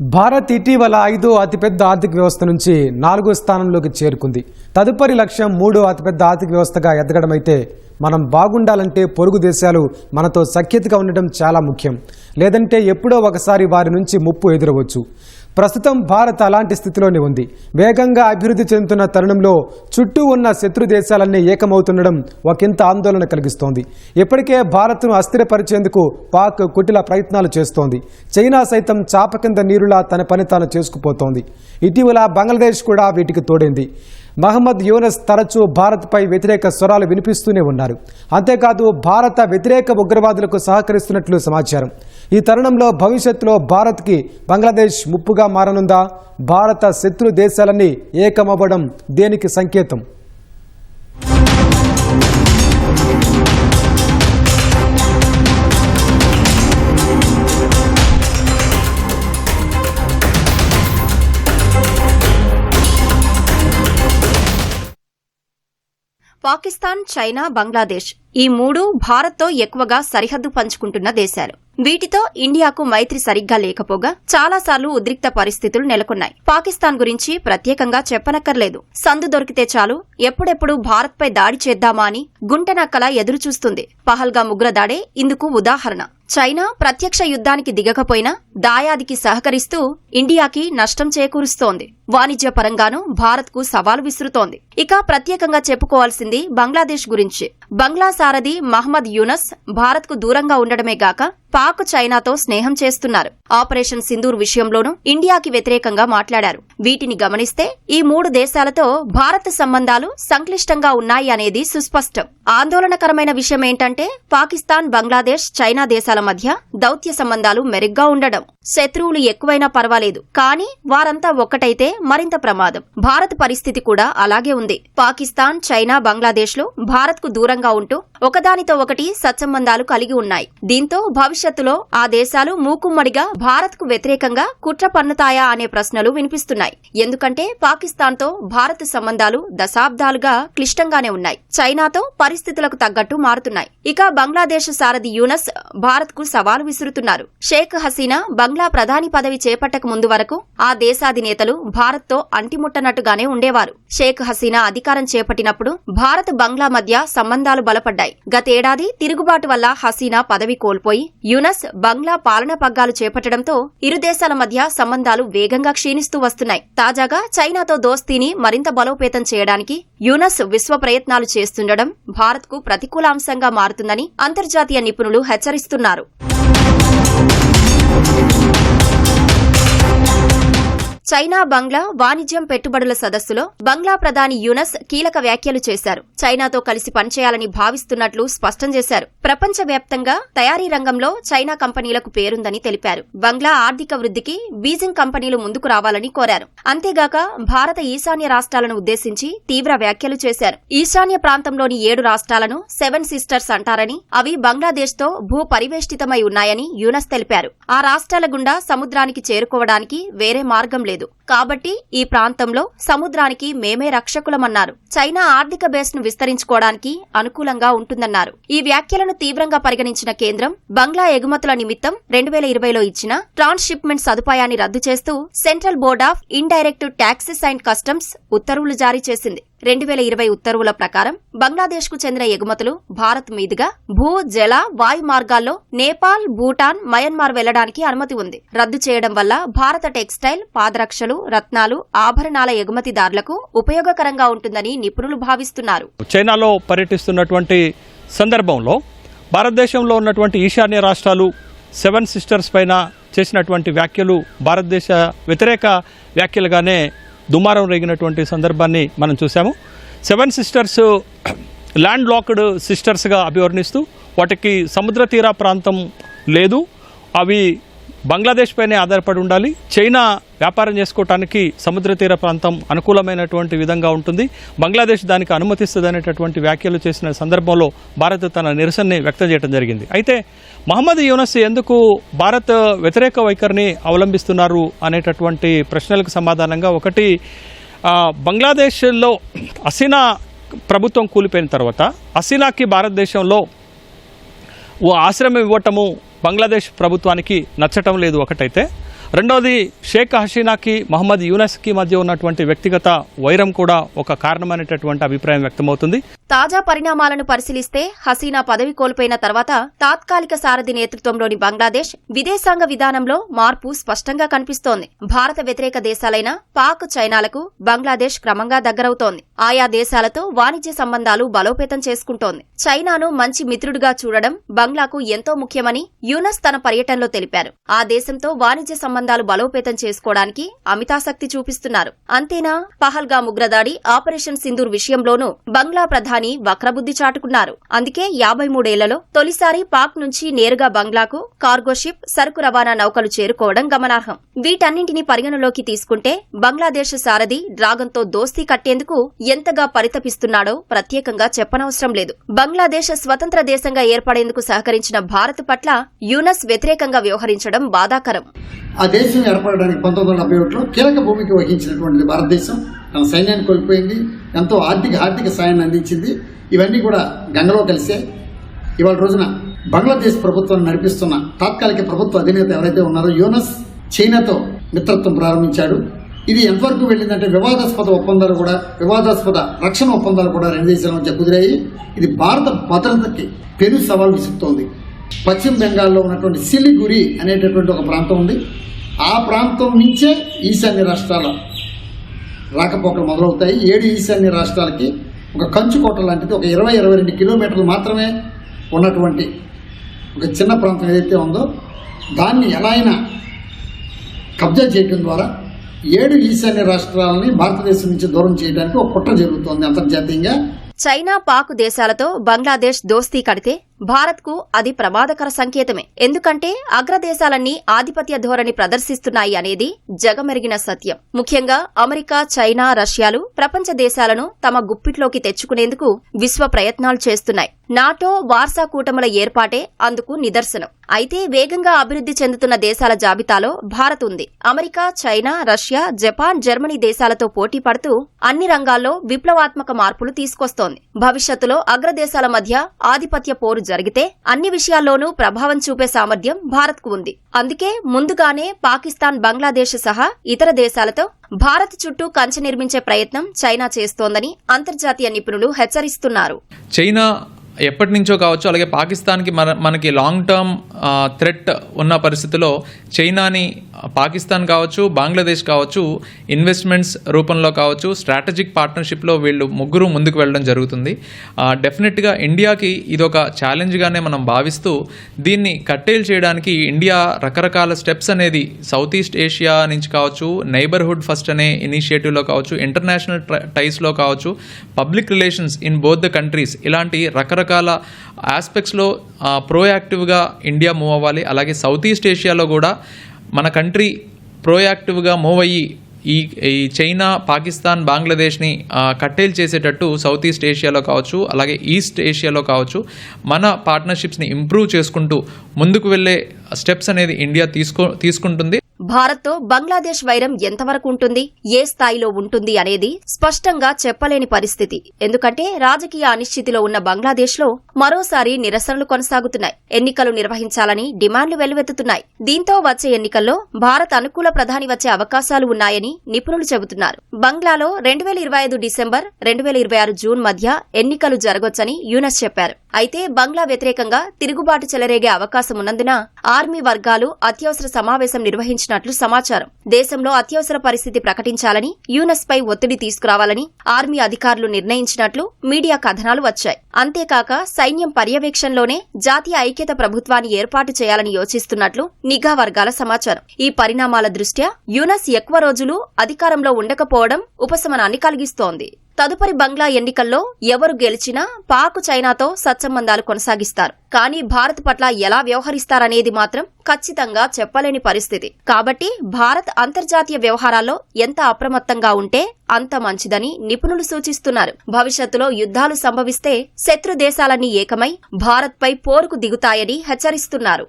భారత్ ఇటీవల ఐదో అతిపెద్ద ఆర్థిక వ్యవస్థ నుంచి నాలుగో స్థానంలోకి చేరుకుంది. తదుపరి లక్ష్యం మూడో అతిపెద్ద ఆర్థిక వ్యవస్థగా ఎదగడమైతే మనం బాగుండాలంటే పొరుగు దేశాలు మనతో సఖ్యతగా ఉండటం చాలా ముఖ్యం. లేదంటే ఎప్పుడో ఒకసారి వారి నుంచి ముప్పు ఎదురవచ్చు. ప్రస్తుతం భారత్ అలాంటి స్థితిలోనే ఉంది. వేగంగా అభివృద్ధి చెందుతున్న తరుణంలో చుట్టూ ఉన్న శత్రు దేశాలన్నీ ఏకమవుతుండడం ఒకంత ఆందోళన కలిగిస్తోంది. ఇప్పటికే భారత్ను అస్థిరపరిచేందుకు పాక్ కుటిల ప్రయత్నాలు చేస్తోంది. చైనా సైతం చాప కింద నీరులా తన పని తాను చేసుకుపోతోంది. ఇటీవల బంగ్లాదేశ్ కూడా వీటికి తోడైంది. మహమ్మద్ యూనస్ తరచూ భారత్పై వ్యతిరేక స్వరాలు వినిపిస్తూనే ఉన్నారు. అంతేకాదు భారత వ్యతిరేక ఉగ్రవాదులకు సహకరిస్తున్నట్లు సమాచారం. ఈ తరుణంలో భవిష్యత్తులో భారత్కి బంగ్లాదేశ్ ముప్పుగా మారనుందా? భారత శత్రు దేశాలన్నీ ఏకమవ్వడం దేనికి సంకేతం? పాకిస్తాన్ చైనా బంగ్లాదేశ్ ఈ మూడు భారత్తో ఎక్కువగా సరిహద్దు పంచుకుంటున్న దేశాలు. వీటితో ఇండియాకు మైత్రి సరిగ్గా లేకపోగా చాలాసార్లు ఉద్రిక్త పరిస్థితులు నెలకొన్నాయి. పాకిస్తాన్ గురించి ప్రత్యేకంగా చెప్పనక్కర్లేదు. సందు దొరికితే చాలు ఎప్పుడెప్పుడు భారత్పై దాడి చేద్దామా అని గుంటనక్కలా ఎదురుచూస్తుంది. పహల్గా ముగ్రదాడే ఇందుకు ఉదాహరణ. చైనా ప్రత్యక్ష యుద్ధానికి దిగకపోయినా దాయాదికి సహకరిస్తూ ఇండియాకి నష్టం చేకూరుస్తోంది. వాణిజ్య పరంగానూ భారత్కు సవాలు విసురుతోంది. ఇక ప్రత్యేకంగా చెప్పుకోవాల్సింది బంగ్లాదేశ్ గురించి. బంగ్లా సారథి మహ్మద్ యూనస్ భారత్కు దూరంగా ఉండడమే గాక పాక్ చైనాతో స్నేహం చేస్తున్నారు. ఆపరేషన్ సింధూర్ విషయంలోనూ ఇండియాకి వ్యతిరేకంగా మాట్లాడారు. వీటిని గమనిస్తే ఈ మూడు దేశాలతో భారత్ సంబంధాలు సంక్లిష్టంగా ఉన్నాయి అనేది సుస్పష్టం. ఆందోళనకరమైన విషయం ఏంటంటే పాకిస్తాన్ బంగ్లాదేశ్ చైనా దేశాల మధ్య దౌత్య సంబంధాలు మెరుగ్గా ఉండడం. శత్రువులు ఎక్కువైనా పర్వాలేదు. కానీ వారంతా ఒక్కటైతే మరింత ప్రమాదం. భారత్ పరిస్థితి కూడా అలాగే ఉంది. పాకిస్తాన్ చైనా బంగ్లాదేశ్లు భారత్కు దూరంగా ఉంటూ ఒకదానితో ఒకటి సత్సంబంధాలు కలిగి ఉన్నాయి. దీంతో భవిష్యత్తులో ఆ దేశాలు మూకుమ్మడిగా భారత్కు వ్యతిరేకంగా కుట్ర పన్నుతాయా అనే ప్రశ్నలు వినిపిస్తున్నాయి. ఎందుకంటే పాకిస్తాన్తో భారత్ సంబంధాలు దశాబ్దాలుగా క్లిష్టంగానే ఉన్నాయి. చైనాతో పరిస్థితులకు తగ్గట్టు మారుతున్నాయి. ఇక బంగ్లాదేశ్ సారథి యూనస్ భారత్కు సవాలు విసురుతున్నారు. షేక్ హసీనా బంగ్లా ప్రధాని పదవి చేపట్టక ముందు వరకు ఆ దేశాధినేతలు భారత్తో అంటిముట్టనట్టుగానే ఉండేవారు. షేక్ హసీనా అధికారం చేపట్టినప్పుడు భారత్ బంగ్లా మధ్య సంబంధాలు బలపడ్డాయి. గతేడాది తిరుగుబాటు వల్ల హసీనా పదవి కోల్పోయి యునస్ బంగ్లా పాలన పగ్గాలు చేపట్టడంతో ఇరు దేశాల మధ్య సంబంధాలు వేగంగా క్షీణిస్తూ వస్తున్నాయి. తాజాగా చైనాతో దోస్తీని మరింత బలోపేతం చేయడానికి యునస్ విశ్వ ప్రయత్నాలు చేస్తుండడం భారత్కు ప్రతికూల అంశంగా మారుతుందని అంతర్జాతీయ నిపుణులు హెచ్చరిస్తున్నారు. చైనా బంగ్లా వాణిజ్యం పెట్టుబడుల సదస్సులో బంగ్లా ప్రధాని యునస్ కీలక వ్యాఖ్యలు చేశారు. చైనాతో కలిసి పనిచేయాలని భావిస్తున్నట్లు స్పష్టం చేశారు. ప్రపంచవ్యాప్తంగా తయారీ రంగంలో చైనా కంపెనీలకు పేరుందని తెలిపారు. బంగ్లా ఆర్థిక వృద్ధికి బీజింగ్ కంపెనీలు ముందుకు రావాలని కోరారు. అంతేగాక భారత ఈశాన్య రాష్ట్రాలను ఉద్దేశించి తీవ్ర వ్యాఖ్యలు చేశారు. ఈశాన్య ప్రాంతంలోని ఏడు రాష్ట్రాలను సెవెన్ సిస్టర్స్ అంటారని అవి బంగ్లాదేశ్తో భూ పరివేష్టితమై ఉన్నాయని యూనస్ తెలిపారు. ఆ రాష్ట్రాల గుండా సముద్రానికి చేరుకోవడానికి వేరే మార్గం లేదు. కాబట్టి ఈ ప్రాంతంలో సముద్రానికి మేమే రక్షకులమన్నారు. చైనా ఆర్థిక బేస్ను విస్తరించుకోవడానికి అనుకూలంగా ఉంటుందన్నారు. ఈ వ్యాఖ్యలను తీవ్రంగా పరిగణించిన కేంద్రం బంగ్లా ఎగుమతుల నిమిత్తం రెండు వేల ఇరవైలో ఇచ్చిన ట్రాన్స్షిప్మెంట్ సదుపాయాన్ని రద్దు చేస్తూ central board of indirect taxes and customs ఉత్తర్వులు జారీ చేసింది. రెండు వేల ఇరవై ఉత్తర్వుల ప్రకారం బంగ్లాదేశ్కు చెందిన ఎగుమతులు భారత్ మీదుగా భూ జల వాయు మార్గాల్లో నేపాల్ భూటాన్ మయన్మార్ వెళ్ళడానికి అనుమతి ఉంది. రద్దు చేయడం వల్ల భారత టెక్స్టైల్ పాదరక్షలు రత్నాలు ఆభరణాల ఎగుమతిదారులకు ఉపయోగకరంగా ఉంటుందని నిపుణులు భావిస్తున్నారు. చైనాలో పర్యటిస్తున్నటువంటి సందర్భంలో భారతదేశంలో ఉన్నటువంటి ఈశాన్య రాష్ట్రాలు సెవెన్ సిస్టర్స్ పైన చేసినటువంటి వ్యాఖ్యలు భారతదేశ వ్యతిరేక వ్యాఖ్యలుగానే దుమారం రేగినటువంటి సందర్భాన్ని మనం చూసాము సెవెన్ సిస్టర్స్ ల్యాండ్ లాక్డ్ సిస్టర్స్గా అభివర్ణిస్తూ వాటికి సముద్ర తీర ప్రాంతం లేదు. అవి బంగ్లాదేశ్ పైనే ఆధారపడి ఉండాలి. చైనా వ్యాపారం చేసుకోవటానికి సముద్ర తీర ప్రాంతం అనుకూలమైనటువంటి విధంగా ఉంటుంది. బంగ్లాదేశ్ దానికి అనుమతిస్తుందనేటటువంటి వ్యాఖ్యలు చేసిన సందర్భంలో భారత్ తన నిరసనని వ్యక్తం చేయడం జరిగింది. అయితే మహమ్మద్ యూనస్ ఎందుకు భారత్ వ్యతిరేక వైఖరిని అవలంబిస్తున్నారు అనేటటువంటి ప్రశ్నలకు సమాధానంగా ఒకటి బంగ్లాదేశ్లో హసీనా ప్రభుత్వం కూలిపోయిన తర్వాత హసీనాకి భారతదేశంలో ఓ ఆశ్రమం ఇవ్వటము బంగ్లాదేశ్ ప్రభుత్వానికి నచ్చటం లేదు ఒకటైతే రెండవది షేక్ హసీనాకి మహమ్మద్ యూనస్కి మధ్య ఉన్నటువంటి వ్యక్తిగత వైరం కూడా ఒక కారణమైనటువంటి అభిప్రాయం వ్యక్తమవుతుంది. తాజా పరిణామాలను పరిశీలిస్తే హసీనా పదవి కోల్పోయిన తర్వాత తాత్కాలిక సారథి నేతృత్వంలోని బంగ్లాదేశ్ విదేశాంగ విధానంలో మార్పు స్పష్టంగా కనిపిస్తోంది. భారత వ్యతిరేక దేశాలైన పాక్ చైనాలకు బంగ్లాదేశ్ క్రమంగా దగ్గరవుతోంది. ఆయా దేశాలతో వాణిజ్య సంబంధాలు బలోపేతం చేసుకుంటోంది. చైనాను మంచి మిత్రుడిగా చూడడం బంగ్లాకు ఎంతో ముఖ్యమని యూనస్ తన పర్యటనలో తెలిపారు. ఆ దేశంతో వాణిజ్య సంబంధాలు బలోపేతం చేసుకోవడానికి అమితాసక్తి చూపిస్తున్నారు. అంతేనా? పహల్గా ఉగ్రదాడి ఆపరేషన్ సింధూర్ విషయంలోనూ బంగ్లా ప్రధాని వక్రబుద్ధి చాటుకున్నారు. అందుకే యాభై మూడేళ్ళలో తొలిసారి పాక్ నుంచి నేరుగా బంగ్లాకు కార్గోషిప్ సరుకు రవాణా నౌకలు చేరుకోవడం గమనార్హం. వీటన్నింటినీ పరిగణలోకి తీసుకుంటే బంగ్లాదేశ్ సారథి డ్రాగన్తో దోస్తీ కట్టేందుకు ఎంతగా పరితపిస్తున్నాడో ప్రత్యేకంగా చెప్పనవసరం లేదు. బంగ్లాదేశ్ స్వతంత్ర దేశంగా ఏర్పడేందుకు సహకరించిన భారత్ పట్ల యూనస్ వ్యతిరేకంగా వ్యవహరించడం బాధాకరం. ఆ దేశం ఏర్పడడానికి పంతొమ్మిది వందల డెబ్బై ఒకటిలో కీలక భూమిక వహించినటువంటిది భారతదేశం. తన సైన్యాన్ని కోల్పోయింది. ఎంతో ఆర్థిక ఆర్థిక సాయాన్ని అందించింది. ఇవన్నీ కూడా గంగలో కలిసే. ఇవాళ రోజున బంగ్లాదేశ్ ప్రభుత్వాన్ని నడిపిస్తున్న తాత్కాలిక ప్రభుత్వ అధినేత ఎవరైతే ఉన్నారో యూనస్ చైనాతో మిత్రత్వం ప్రారంభించాడు. ఇది ఎంతవరకు వెళ్ళిందంటే వివాదాస్పద ఒప్పందాలు కూడా వివాదాస్పద రక్షణ ఒప్పందాలు కూడా రెండు దేశాల మధ్య కుదిరాయి. ఇది భారత భద్రతకి పెను సవాల్ విసురుతోంది పశ్చిమ బెంగాల్లో ఉన్నటువంటి సిలిగురి అనేటటువంటి ఒక ప్రాంతం ఉంది. ఆ ప్రాంతం నుంచే ఈశాన్య రాష్ట్రాల రాకపోకలు మొదలవుతాయి. ఏడు ఈశాన్య రాష్ట్రాలకి ఒక కంచుకోట లాంటిది ఒక ఇరవై ఇరవై రెండు కిలోమీటర్లు మాత్రమే ఉన్నటువంటి ఒక చిన్న ప్రాంతం ఏదైతే ఉందో దాన్ని ఎలా అయినా కబ్జా చేయడం ద్వారా ఏడు ఈశాన్య రాష్ట్రాలని భారతదేశం నుంచి దూరం చేయడానికి ఒక కుట్ర జరుగుతోంది అంతర్జాతీయంగా. చైనా పాక్ దేశాలతో బంగ్లాదేశ్ దోస్తీ కడితే భారత్కు అది ప్రమాదకర సంకేతమే. ఎందుకంటే అగ్రదేశాలన్నీ ఆధిపత్య ధోరణి ప్రదర్శిస్తున్నాయి అనేది జగమెరిగిన సత్యం. ముఖ్యంగా అమెరికా చైనా రష్యాలు ప్రపంచ దేశాలను తమ గుప్పిట్లోకి తెచ్చుకునేందుకు విశ్వ ప్రయత్నాలు చేస్తున్నాయి. నాటో వార్సా కూటముల ఏర్పాటే అందుకు నిదర్శనం. అయితే వేగంగా అభివృద్ధి చెందుతున్న దేశాల జాబితాలో భారత్ ఉంది. America China Russia Japan Germany దేశాలతో పోటీ పడుతూ అన్ని రంగాల్లో విప్లవాత్మక మార్పులు తీసుకొస్తోంది. భవిష్యత్తులో అగ్రదేశాల మధ్య ఆధిపత్య పోరు జరిగితే అన్ని విషయాల్లోనూ ప్రభావం చూపే సామర్థ్యం భారత్కు ఉంది. అందుకే ముందుగానే పాకిస్తాన్ బంగ్లాదేశ్ సహా ఇతర దేశాలతో భారత్ చుట్టూ కంచె నిర్మించే ప్రయత్నం చైనా చేస్తోందని అంతర్జాతీయ నిపుణులు హెచ్చరిస్తున్నారు. చైనా ఎప్పటి నుంచో కావచ్చు అలాగే పాకిస్తాన్కి మన మనకి లాంగ్ టర్మ్ థ్రెట్ ఉన్న పరిస్థితిలో చైనాని పాకిస్తాన్ కావచ్చు బంగ్లాదేశ్ కావచ్చు ఇన్వెస్ట్మెంట్స్ రూపంలో కావచ్చు స్ట్రాటజిక్ పార్ట్నర్షిప్లో వీళ్ళు ముగ్గురు ముందుకు వెళ్ళడం జరుగుతుంది. డెఫినెట్గా ఇండియాకి ఇది ఒక ఛాలెంజ్గానే మనం భావిస్తూ దీన్ని కట్టేలు చేయడానికి ఇండియా రకరకాల స్టెప్స్ అనేది సౌత్ ఈస్ట్ ఏషియా నుంచి కావచ్చు నైబర్హుడ్ ఫస్ట్ అనే ఇనిషియేటివ్లో కావచ్చు ఇంటర్నేషనల్ టైస్లో కావచ్చు public relations in both the countries ఇలాంటి రకరకాల ఆస్పెక్ట్స్లో ప్రోయాక్టివ్గా ఇండియా మూవ్ అవ్వాలి. అలాగే సౌత్ ఈస్ట్ ఏషియాలో కూడా మన కంట్రీ ప్రోయాక్టివ్గా మూవ్ అయ్యి ఈ ఈ చైనా పాకిస్తాన్ బంగ్లాదేశ్ని కట్టేలు చేసేటట్టు సౌత్ ఈస్ట్ ఏషియాలో కావచ్చు అలాగే ఈస్ట్ ఏషియాలో కావచ్చు మన పార్ట్నర్షిప్స్ని ఇంప్రూవ్ చేసుకుంటూ ముందుకు వెళ్ళే స్టెప్స్ అనేది ఇండియా తీసుకో తీసుకుంటుంది. భారత్తో బంగ్లాదేశ్ వైరం ఎంతవరకు ఉంటుంది ఏ స్థాయిలో ఉంటుంది అనేది స్పష్టంగా చెప్పలేని పరిస్థితి. ఎందుకంటే రాజకీయ అనిశ్చితిలో ఉన్న బంగ్లాదేశ్లో మరోసారి నిరసనలు కొనసాగుతున్నాయి. ఎన్నికలు నిర్వహించాలని డిమాండ్లు వెల్లువెత్తుతున్నాయి దీంతో వచ్చే ఎన్నికల్లో భారత్ అనుకూల ప్రధాని వచ్చే అవకాశాలు ఉన్నాయని నిపుణులు చెబుతున్నారు. బంగ్లాలో రెండు వేల ఇరవై ఐదు డిసెంబర్ రెండు వేల ఇరవై ఆరు జూన్ మధ్య ఎన్నికలు జరగొచ్చని యూనస్ చెప్పారు. అయితే బంగ్లా వ్యతిరేకంగా తిరుగుబాటు చెలరేగే అవకాశం ఉన్నందున ఆర్మీ వర్గాలు అత్యవసర సమావేశం నిర్వహించినట్లు సమాచారం. దేశంలో అత్యవసర పరిస్థితి ప్రకటించాలని యూనస్ పై ఒత్తిడి తీసుకురావాలని ఆర్మీ అధికారులు నిర్ణయించినట్లు మీడియా కథనాలు వచ్చాయి. అంతేకాక సైన్యం పర్యవేక్షణలోనే జాతీయ ఐక్యత ప్రభుత్వాన్ని ఏర్పాటు చేయాలని యోచిస్తున్నట్లు నిఘా వర్గాల సమాచారం. ఈ పరిణామాల దృష్ట్యా యూనస్ ఎక్కువ రోజులు అధికారంలో ఉండకపోవడం ఉపశమనాన్ని కలిగిస్తోంది. తదుపరి బంగ్లా ఎన్నికల్లో ఎవరు గెలిచినా పాక్ చైనాతో సత్సంబంధాలు కొనసాగిస్తారు. కానీ భారత్ పట్ల ఎలా వ్యవహరిస్తారనేది మాత్రం ఖచ్చితంగా చెప్పలేని పరిస్థితి. కాబట్టి భారత్ అంతర్జాతీయ వ్యవహారాల్లో ఎంత అప్రమత్తంగా ఉంటే అంత మంచిదని నిపుణులు సూచిస్తున్నారు. భవిష్యత్తులో యుద్ధాలు సంభవిస్తే శత్రు దేశాలన్నీ ఏకమై భారత్పై పోరుకు దిగుతాయని హెచ్చరిస్తున్నారు.